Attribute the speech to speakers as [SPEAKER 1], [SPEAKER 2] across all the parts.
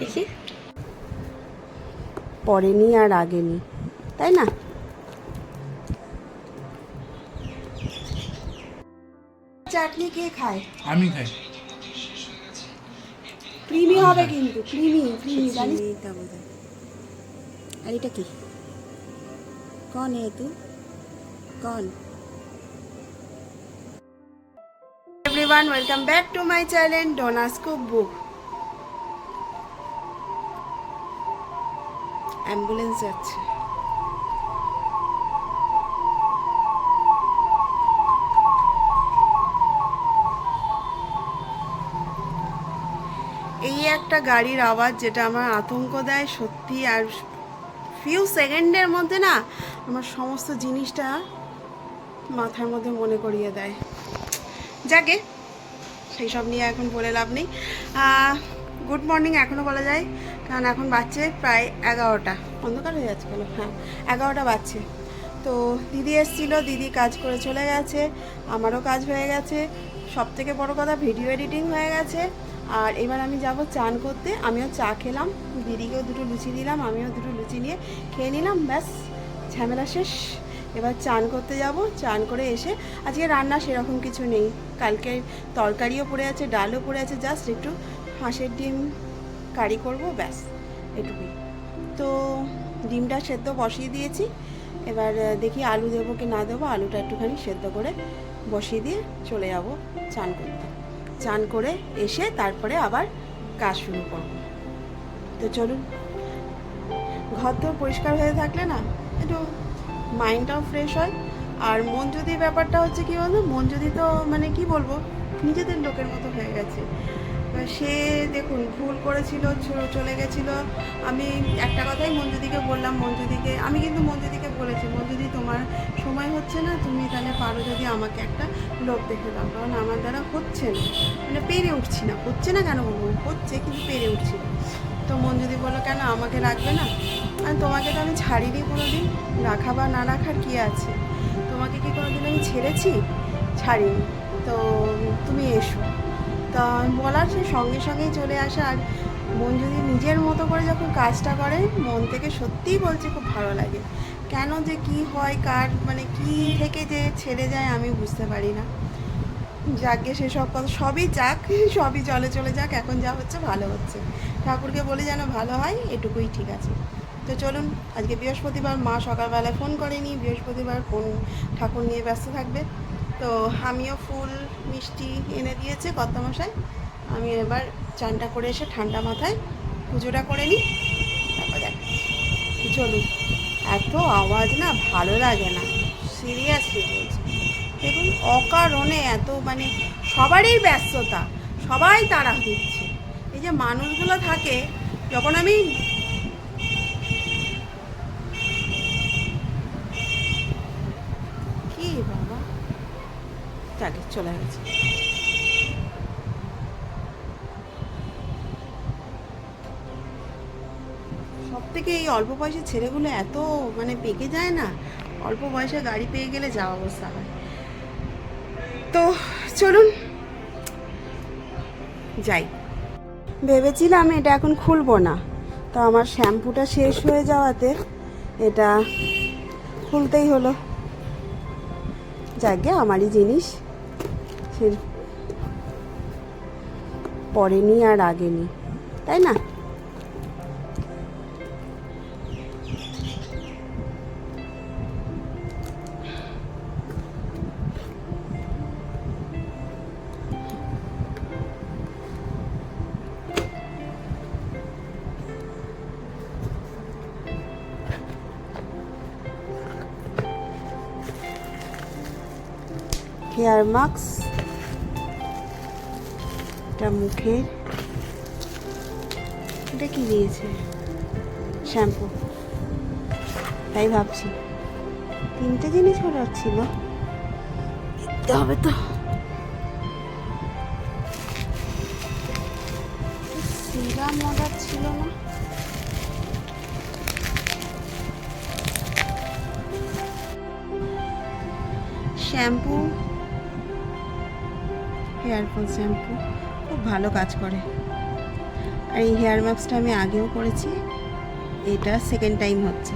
[SPEAKER 1] দেখি। পরেনি আর আগেনি তাই না? চাটনি কে খায়?
[SPEAKER 2] আমি খাই।
[SPEAKER 1] ক্রিমি হবে কিন্তু ক্রিমি ক্রিমি জানিস? আর এটা কি? কন এ তু? কন? Everyone welcome back to my channel Donna's cookbook ambulance যাচ্ছে। এই একটা গাড়ির আওয়াজ যেটা আমার আতঙ্ক দেয় সত্যি, আর ফিউ সেকেন্ডের মধ্যে না আমার সমস্ত জিনিসটা মাথার মধ্যে মনে করিয়ে দেয়। যাকে সেই সব নিয়ে এখন বলে লাভ নেই। গুড মর্নিং এখনও বলা যায়, কারণ এখন বাচ্চে প্রায় এগারোটা। অন্ধকার হয়ে যাচ্ছে কেন? হ্যাঁ এগারোটা বাজছে। তো দিদি এসেছিল, দিদি কাজ করে চলে গেছে, আমারও কাজ হয়ে গেছে। সব থেকে বড়ো কথা ভিডিও এডিটিং হয়ে গেছে। আর এবার আমি যাব চান করতে, আমিও চা খেলাম, দিদিকেও দুটো লুচি দিলাম, আমিও দুটো লুচি নিয়ে খেয়ে নিলাম, ব্যাস, ঝামেলা শেষ। এবার চান করতে যাব, চান করে এসে, আজকে রান্না সেরকম কিছু নেই। কালকে তরকারিও পড়ে আছে, ডালও পড়ে আছে জাস্ট একটু হাঁসের ডিম কারি করব, ব্যাস, এটুকুই। তো ডিমটা সেদ্ধ বসিয়ে দিয়েছি, এবার দেখি আলু দেবো কি না দেবো, আলুটা একটুখানি সেদ্ধ করে বসিয়ে দিয়ে চলে যাব চান করতে। চান করে এসে তারপরে আবার কাজ শুরু করব। তো চলুন, ঘর তো পরিষ্কার হয়ে থাকলে না, একটু মাইন্ডটাও ফ্রেশ হয়। আর যদি ব্যাপারটা হচ্ছে কি বলতো? যদি তো মানে কি বলব? নিজেদের লোকের মতো হয়ে গেছে। সে দেখুন, ভুল করেছিল চলে গেছিল। আমি একটা কথাই মঞ্জুদিকে বললাম, মঞ্জুদিকে আমি কিন্তু মঞ্জুদিকে বলেছি, মঞ্জুদি, তোমার সময় হচ্ছে না, তুমি তাহলে পারো যদি আমাকে একটা লোক দেখে দাও। কারণ আমার দ্বারা হচ্ছে না। মানে পেরে উঠছি না। হচ্ছে না কেন বলব? হচ্ছে, কিন্তু পেরে উঠছি না। তো মঞ্জুদি বলল, কেন আমাকে রাখবে না? আর তোমাকে তো আমি ছাড়িনি কোনো দিন রাখা বা না রাখার কী আছে? তোমাকে কি কোনোদিন আমি ছেড়েছি? ছাড়িনি। তো তুমি এসো। তা বলার সে সঙ্গে সঙ্গেই চলে আসা আর মন যদি নিজের মতো করে যখন কাজটা করে, মন থেকে সত্যিই বলছে খুব ভালো লাগে। কেন যে কি হয়, কার মানে কি থেকে যে ছেড়ে যায় আমি বুঝতে পারি না। যাকে সেসব কথা সবই যাক, সবই চলে চলে যাক, এখন যা হচ্ছে ভালো হচ্ছে। ঠাকুরকে বলে যেন ভালো হয়, এটুকুই ঠিক আছে। তো চলুন, আজকে বৃহস্পতিবার, মা সকালবেলায় ফোন করেনি, বৃহস্পতিবার ফোন ঠাকুর নিয়ে ব্যস্ত থাকবে। তো আমিও ফুল, মিষ্টি এনে দিয়েছে কর্তামশাই। আমি এবার চানটা করে এসে ঠান্ডা মাথায় পুজোটা করে নিই। তারপর দেখ চলুন, এত আওয়াজ না ভালো লাগে না। সিরিয়াসলি বলছি। দেখুন, অকারণে এত মানে সবারই ব্যস্ততা, সবাই তাড়া দিচ্ছে। এই যে মানুষগুলো থাকে, যখন আমি কি বাবা যাকে চলে গেছে। সব থেকে এই অল্প বয়সের ছেলেগুলো এত মানে পেকে যায় না, অল্প বয়সে গাড়ি পেয়ে গেলে যাওয়া অবস্থা হয়। তো চলুন, যাই। ভেবেছিলাম এটা এখন খুলবো না, তো আমার শ্যাম্পুটা শেষ হয়ে যাওয়াতে এটা খুলতেই হলো। যাকে আমারই জিনিস। সে পরেনি আর আগেনি তাই না? হেয়ার মাস্ক এটা মুখের এটা কি দিয়েছে? শ্যাম্পু। তাই ভাবছি। তিনটে জিনিস অর্ডার ছিল দিতে হবে তো। সিরাম অর্ডার ছিল না। শ্যাম্পু। Hair fall shampoo. ভালো কাজ করে। আর এই হেয়ার মাস্কটা আমি আগেও করেছি, এটা সেকেন্ড টাইম হচ্ছে।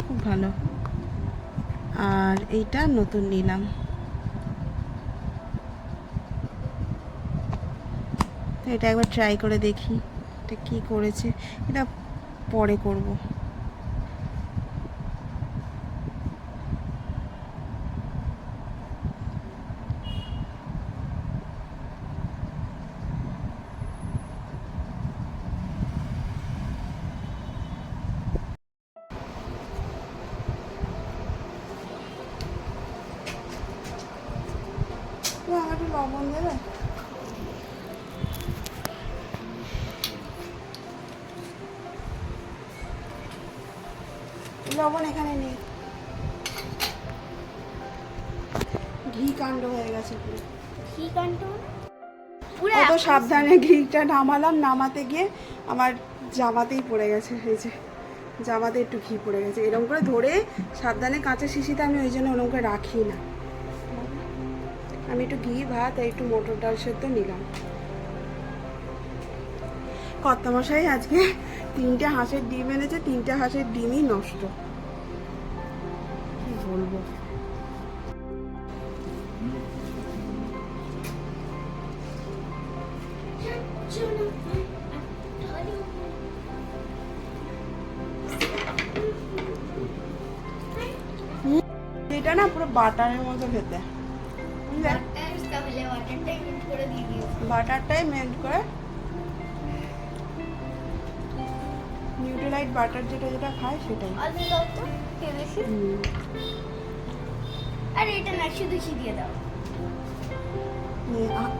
[SPEAKER 1] খুব ভালো। আর এইটা নতুন নিলাম। তো এটা একবার ট্রাই করে দেখি, এটা কী করেছে, এটা পরে করব। ঘি কাণ্ড হয়ে গেছে পুরো?
[SPEAKER 3] কাণ্ড? পুরো
[SPEAKER 1] সাবধানে ঘিটা নামালাম নামাতে গিয়ে আমার জামাতেই পড়ে গেছে এই যে জামাতে একটু ঘি পড়ে গেছে। এরকম করে ধরে সাবধানে কাঁচা শিশিতে আমি ওই জন্য ওরকম করে রাখি না। আমি একটু ঘি ভাত আর একটু মটর ডাল সেদ্ধ নিলাম। কর্তামশাই আজকে তিনটে হাঁসের ডিম এনেছে তিনটে হাঁসের ডিমই নষ্ট। কি বলব? এটা না পুরো বাটারের মতো খেতে। বাটারটাই মেল্ট করে। নিউট্রিলাইট বাটার যেটা যেটা খায় সেটাই।
[SPEAKER 3] আর এটা না শুধু দিয়ে দাও।
[SPEAKER 1] আ-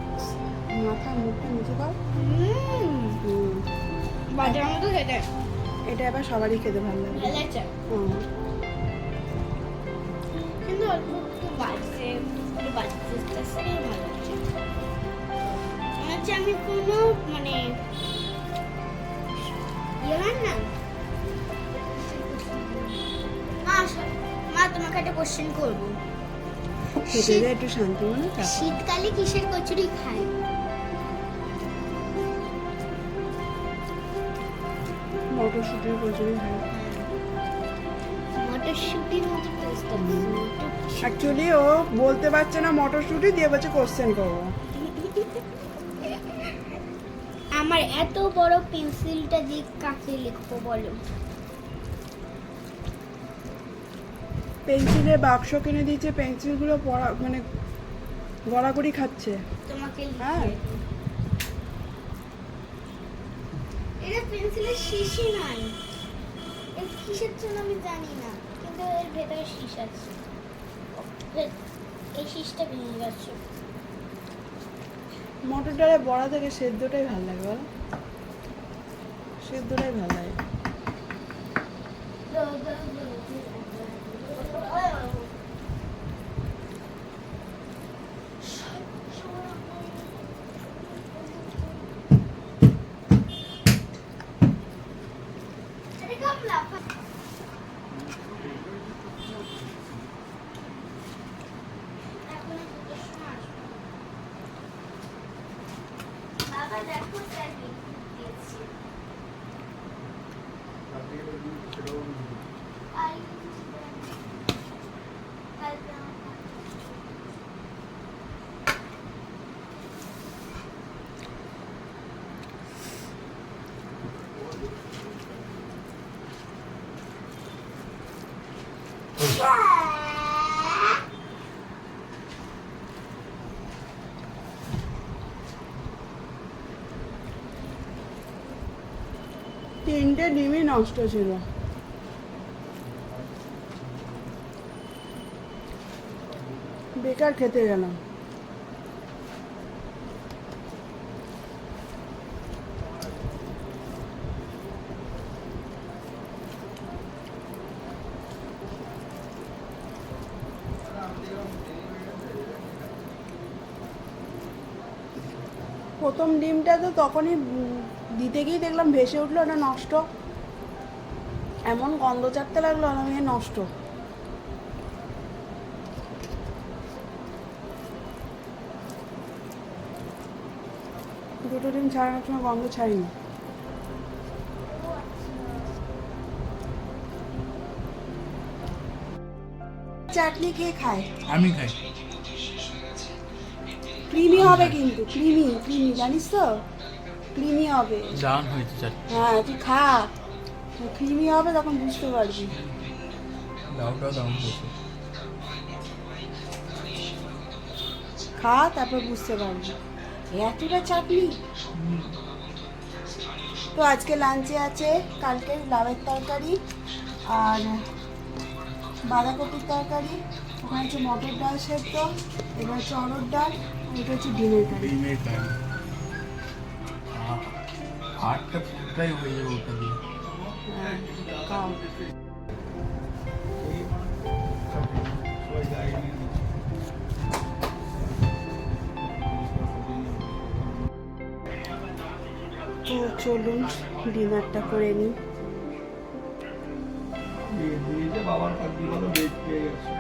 [SPEAKER 1] মাথা মুখটা নিচে কর
[SPEAKER 3] হুম।
[SPEAKER 1] হুম।
[SPEAKER 3] বাজার মতো খেতে।
[SPEAKER 1] এটা এবার সবারই খেতে ভালো লাগে।
[SPEAKER 3] ভালো লাগছে
[SPEAKER 1] হুম।
[SPEAKER 3] কিন্তু অল্প একটু বাজছে একটু বাজছে ভালো লাগছে। আমি কোনো মানে ইয়ে হয় না? মা তোমাকে একটা কোশ্চেন করব।
[SPEAKER 1] একটু শান্তি
[SPEAKER 3] শীতকালে কিসের কচুরি খায়?
[SPEAKER 1] মটরশুটির কচুরি
[SPEAKER 3] মটরশুটির
[SPEAKER 1] অ্যাকচুয়ালি ও বলতে পারছে না মটরশুটি দিয়ে বলছে কোশ্চেন করব
[SPEAKER 3] আমার এত বড় পেন্সিলটা দিয়ে কাকে লিখব বলো?
[SPEAKER 1] পেন্সিলের বাক্স কিনে দিয়েছে পেন্সিলগুলো পড়া মানে গড়াগড়ি খাচ্ছে।
[SPEAKER 3] তোমাকে
[SPEAKER 1] হ্যাঁ।
[SPEAKER 3] এটা শিশি এর কিসের জন্য আমি জানি না কিন্তু এর ভেতরে শীষ আছে এই শীষটা ভেঙে গেছে
[SPEAKER 1] মটর ডালে বড়া থেকে সেদ্ধটাই ভালো লাগে বলো সেদ্ধটাই ভালো লাগে
[SPEAKER 3] বাবা দেখো স্যার বিস্কুট দিয়েছে আর কালকে আমার
[SPEAKER 1] তিনটে ডিমই নষ্ট ছিল। বেকার খেতে গেলাম। প্রথম ডিমটা তো তখনই দিতে গিয়েই দেখলাম ভেসে উঠল ওটা নষ্ট। এমন গন্ধ চাটতে লাগল আর আমি নষ্ট। দুটো ডিম ছাড়ানোর সময় গন্ধ ছাড়িনি। চাটনি কে খায়।
[SPEAKER 2] আমি খাই।
[SPEAKER 1] ক্রিমি হবে কিন্তু ক্রিমি ক্রিমি জানিস তো? ক্রিমি হবে।
[SPEAKER 2] দারুণ হয়েছে চাটনি
[SPEAKER 1] হ্যাঁ তুই খা। ক্রিমি হবে তখন বুঝতে পারবি।
[SPEAKER 2] ডাউটাও দারুণ হয়েছে
[SPEAKER 1] খা তারপর বুঝতে পারবি। এতটা চাটনি তো আজকে লাঞ্চে আছে কালকে লাউয়ের তরকারি আর বাঁধাকপির তরকারি। ওখানে হচ্ছে মটর ডাল সেদ্ধ এবার হচ্ছে অরড় ডাল এটা হচ্ছে ডিমের কারি।
[SPEAKER 2] ডিমের কারি। হাটটা পুরোটাই হয়ে যাবে ওটা দিয়ে।
[SPEAKER 1] তো চলুন ডিনারটা করে নিই।
[SPEAKER 2] বাবার কাজ ভালো বেড পেয়ে গেছে।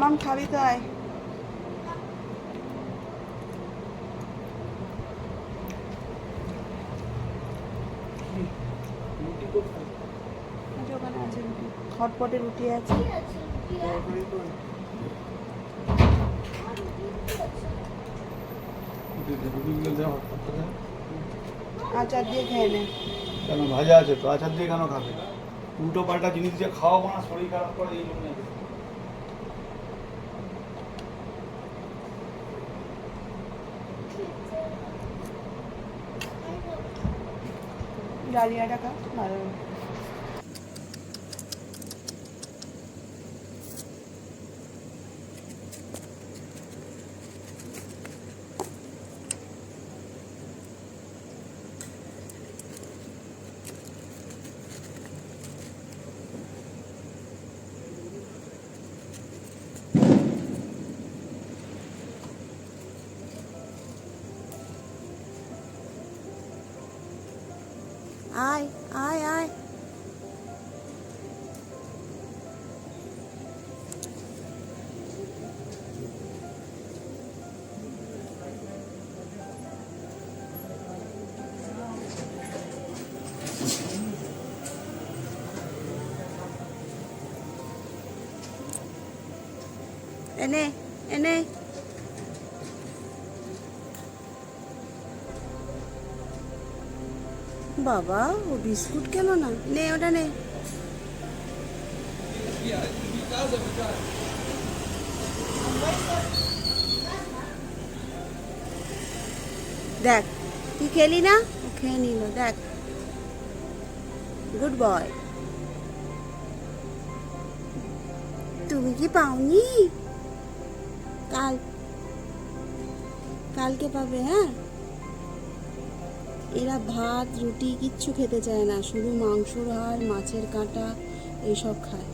[SPEAKER 1] মামাম খাবি তো আয় ওখানে আছে রুটি। হটপটে রুটি আছে। আচার দিয়ে খেয়ে নে।
[SPEAKER 2] কেন ভাজা আছে তো? আচার দিয়ে কেন খাবে? উল্টো পাল্টা জিনিস দিয়ে খাওয়াবো না, শরীর খারাপ করে, এই জন্য
[SPEAKER 1] ডালিয়াটা টাকা ভালো আয় আয় আয় এনে এনে বাবা, ও বিস্কুট কেন না? নে, ওটা নে। দেখ, তুই খেলি না? ও খেয়ে নিল, দেখ। গুড বয় তুমি কি পাওনি? কাল, কালকে পাবে হ্যাঁ? এরা ভাত, রুটি কিচ্ছু খেতে চায় না, শুধু মাংসর হাড়, মাছের কাঁটা এইসব খায়।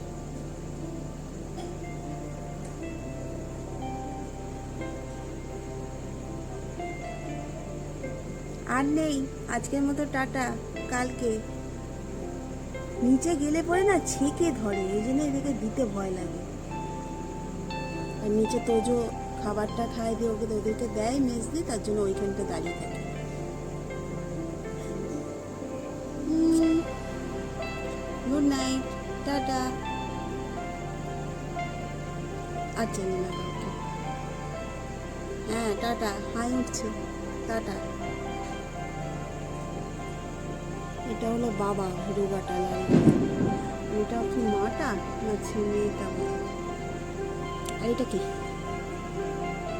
[SPEAKER 1] আর নেই, আজকের মতো টাটা, কালকে। নিচে গেলে পরে না ছেঁকে ধরে, এই জন্য এদেরকে দিতে ভয় লাগে। আর নিচে তোজো খাবারটা খায় দিয়ে ওকে ওদেরকে দেয় মেজ দিয়ে তার জন্য ওইখানটা দাঁড়িয়ে থাকে। গুড নাইট টাটা আচ্ছা না কাউকে হ্যাঁ টাটা হাই উঠছে টাটা এটা হলো বাবা রোগাটা লাল এটা কি মাটা না ছেলেটা বলে আর এটা কি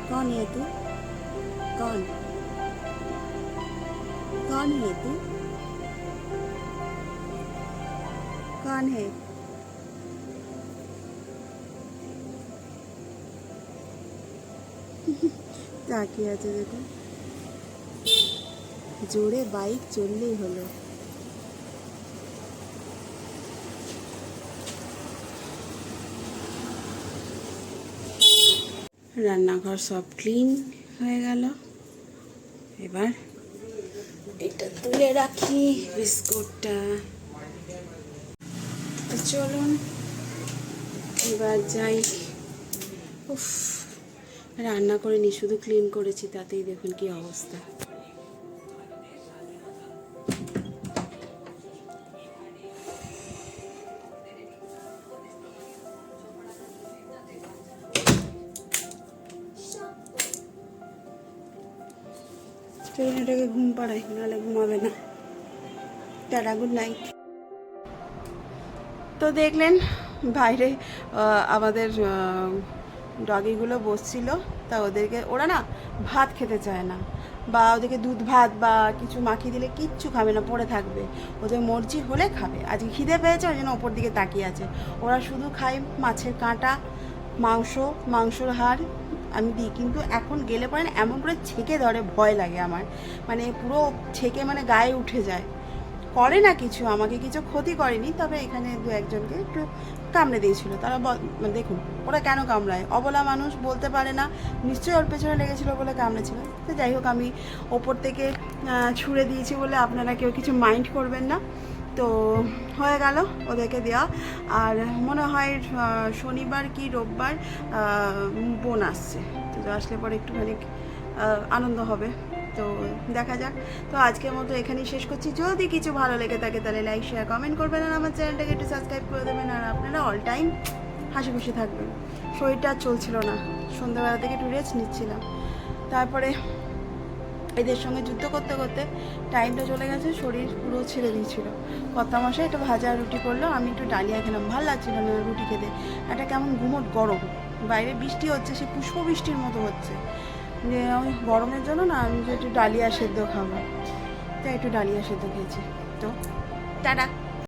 [SPEAKER 1] कौन है तू कौन कौन है तू कौन है তাকিয়ে আছে দেখো জোরে বাইক চললেই হলো রান্নাঘর সব ক্লিন হয়ে গেল এবার এটা তুলে রাখি বিস্কুটটা তো চলুন, এবার যাই। উফ, রান্না করে নি, শুধু ক্লিন করেছি, তাতেই দেখুন কি অবস্থা। এটাকে ঘুম পাড়াই, নাহলে ঘুমাবে না। টাটা গুড নাইট তো দেখলেন বাইরে আমাদের ডগিগুলো বসছিল, তা ওদেরকে, ওরা না ভাত খেতে চায় না, বা ওদেরকে দুধ ভাত বা কিছু মাখিয়ে দিলে কিচ্ছু খাবে না, পড়ে থাকবে। ওদের মর্জি হলে খাবে। আজকে খিদে পেয়েছে, ওই জন্য ওপর দিকে তাকিয়ে আছে। ওরা শুধু খায় মাছের কাঁটা, মাংস, মাংসর হাড়, আমি দিই। কিন্তু এখন গেলে পরে এমন করে ছেঁকে ধরে, ভয় লাগে আমার। মানে পুরো ছেঁকে মানে গায়ে উঠে যায়। করে না কিছু, আমাকে কিছু ক্ষতি করেনি, তবে এখানে দু একজনকে একটু কামড়ে দিয়েছিল। তারা মানে দেখুন, ওরা কেন কামড়ায়? অবলা মানুষ বলতে পারে না, নিশ্চয়ই ওর পেছনে লেগেছিল বলে কামড়েছিল। তো যাই হোক, আমি ওপর থেকে ছুঁড়ে দিয়েছি বলে আপনারা কেউ কিছু মাইন্ড করবেন না। তো হয়ে গেল ওদেরকে দেওয়া আর মনে হয় শনিবার কি রোববার বোন আসছে। তো আসলে পরে একটুখানি আনন্দ হবে। তো দেখা যাক। তো আজকের মতো এখানেই শেষ করছি। যদি কিছু ভালো লেগে থাকে তাহলে লাইক শেয়ার কমেন্ট করবেন আর আমার চ্যানেলটাকে একটু সাবস্ক্রাইব করে দেবেন আর আপনারা অল টাইম হাসি খুশি থাকবেন। শরীরটা চলছিল না। সন্ধ্যাবেলা থেকে একটু রেস্ট নিচ্ছিলাম। তারপরে এদের সঙ্গে যুদ্ধ করতে করতে টাইমটা চলে গেছে, শরীর পুরো ছেড়ে দিয়েছিল। কত মাসে একটু ভাজা রুটি করল, আমি একটু ডালিয়া খেলাম। ভালো লাগছিল না রুটি খেতে। একটা কেমন গুমট গরম। বাইরে বৃষ্টি হচ্ছে, সে পুষ্প বৃষ্টির মতো হচ্ছে। যে ওই গরমের জন্য না, আমি যে একটু ডালিয়া সেদ্ধ খাব। তাই একটু ডালিয়া সেদ্ধ খেয়েছি। তো, টাটা।